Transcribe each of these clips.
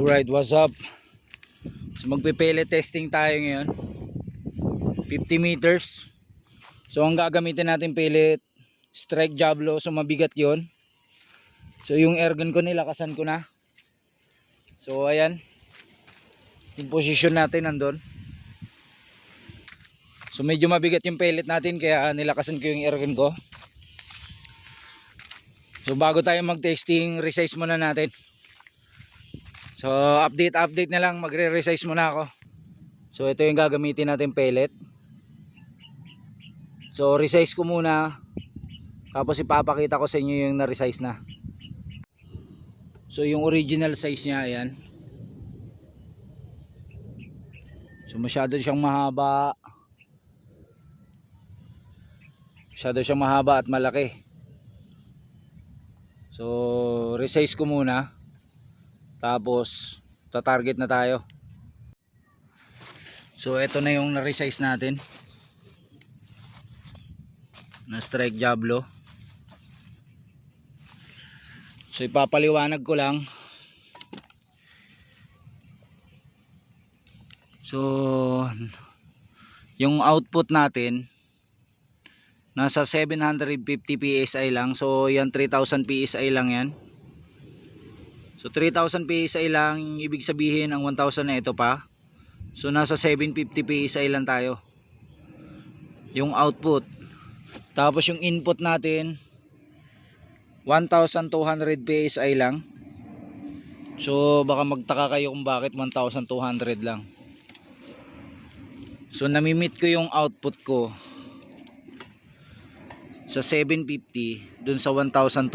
Alright, what's up? So magpipele testing tayo ngayon. 50 meters. So ang gagamitin natin pellet, strike jablo, so mabigat 'yon. So yung airgun ko nilakasan ko na. So ayan. Yung position natin nandun. So medyo mabigat yung pellet natin kaya nilakasan ko yung airgun ko. So bago tayo mag-testing, resize muna natin. So update update na lang, magre-resize muna ako. So ito yung gagamitin natin pellet. So resize ko muna. Tapos ipapakita ko sa inyo yung na-resize na. So yung original size niya ayan. So masyado siyang mahaba. Masyado siyang mahaba at malaki. So resize ko muna. Tapos tatarget na tayo. So ito na yung na-resize natin. Na strike jablo. So ipapaliwanag ko lang. So yung output natin nasa 750 PSI lang. So yan 3000 PSI lang yan. So 3,000 PSI lang, ibig sabihin ang 1,000 na ito pa. So nasa 750 PSI lang tayo. Yung output. Tapos yung input natin 1,200 PSI lang. So baka magtaka kayo kung bakit 1,200 lang. So namimit ko yung output ko sa 750 dun sa 1,200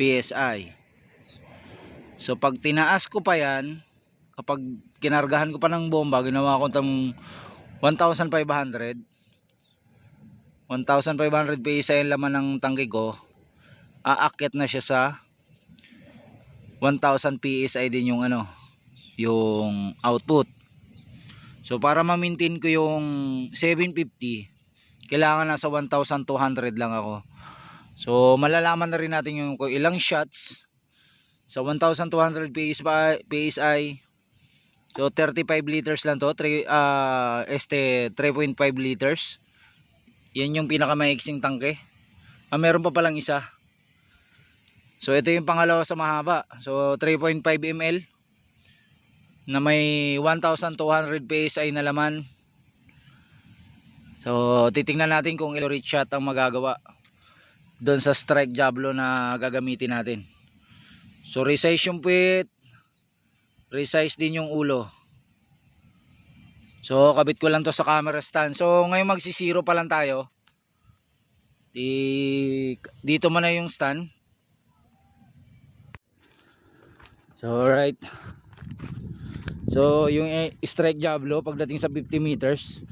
PSI. So pag tinaas ko pa yan, kapag kinargahan ko pa ng bomba, ginawa ko tang 1,500 1,500 PSI ang laman ng tangke ko. Aakyat na siya sa 1,000 PSI din yung ano yung output. So para ma-maintain ko yung 750 kailangan nasa 1,200 lang ako. So malalaman na rin natin yung ilang shots sa 1,200 PSI, PSI so 35 liters lang to 3, uh, este 3.5 liters. Yan yung pinakamaiksing tangke. Ah, meron pa palang isa. So ito yung pangalawa sa mahaba. So 3.5 ml na may 1,200 PSI na laman. So titingnan natin kung ilang reach shot ang magagawa doon sa strike jablo na gagamitin natin so resize yung puwit resize din yung ulo So, kabit ko lang to sa camera stand. So, ngayon magsisiro pa lang tayo. Di, dito mo na yung stand. So, alright. So, yung strike jablo pagdating sa 50 meters.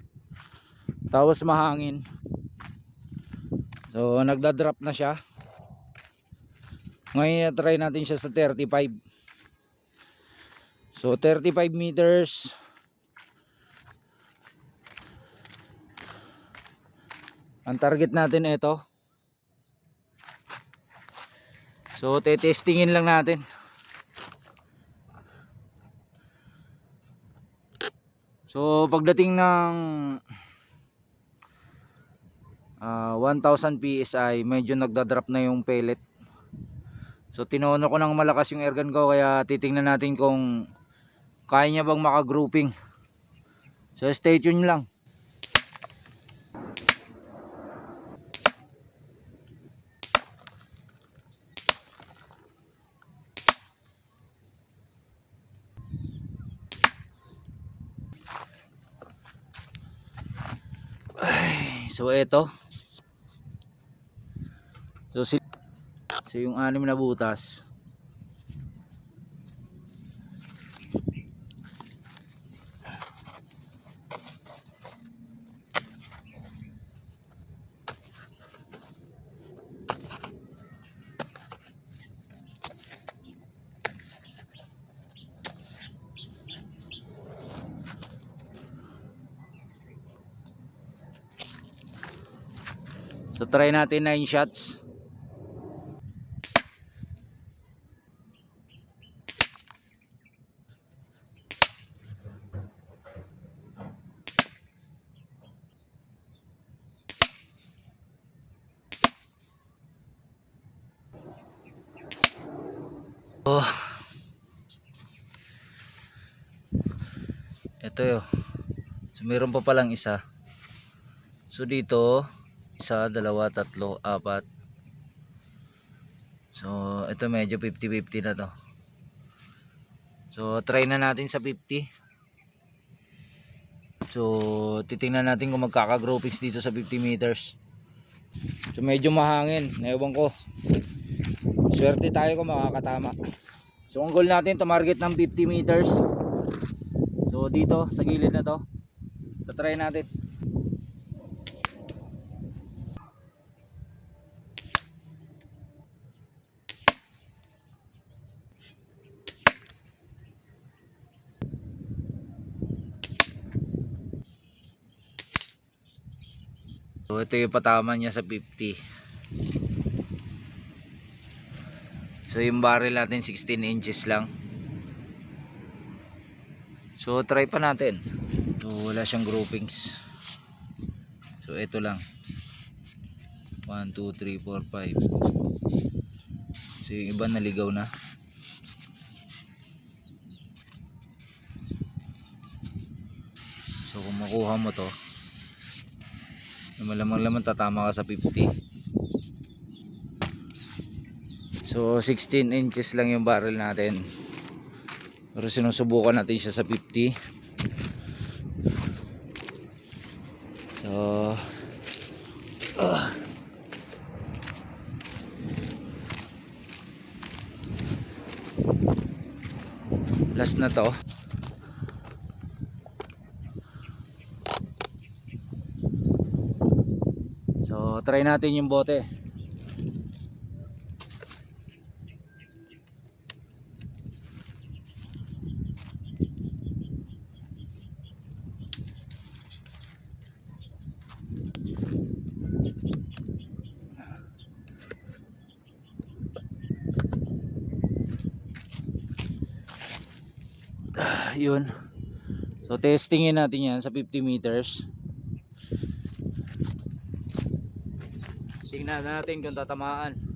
Tapos mahangin. So, nagda-drop na siya. Ngayon, try natin siya sa 35. So, 35 meters. Ang target natin ito. So, tetestingin lang natin. So, pagdating ng ah, 1000 PSI, medyo nagda-drop na yung pellet. So, tinono ko ng malakas yung airgun ko kaya titingnan natin kung kaya niya bang maka-grouping. So, stay tuned lang. So ito. So si So yung anim na butas. So try natin 9 shots. Oh. Ito yun. So, meron pa palang isa. So, dito, isa, dalawa, tatlo, apat. So, ito medyo 50-50 na to. So, try na natin sa 50. So, titingnan natin kung magkaka-groupings dito sa 50 meters. So, medyo mahangin. Ewan ko. Swerte tayo kung makakatama. So, ang goal natin, tumarget ng 50 meters. So, dito, sa gilid na to. So, try natin. So, ito yung patama niya sa 50. So, yung barrel natin 16 inches lang. So, try pa natin. So, wala siyang groupings. So, ito lang. 1, 2, 3, 4, 5. So, yung iba naligaw na. So, kung makuha mo to, malamang laman tatama ka sa 50. So, 16 inches lang yung barrel natin. Pero sinusubukan natin siya sa 50. So, ah. last na to. So, try natin yung bote. Ah, yun. So testingin natin yan sa 50 meters. Tingnan natin kung tatamaan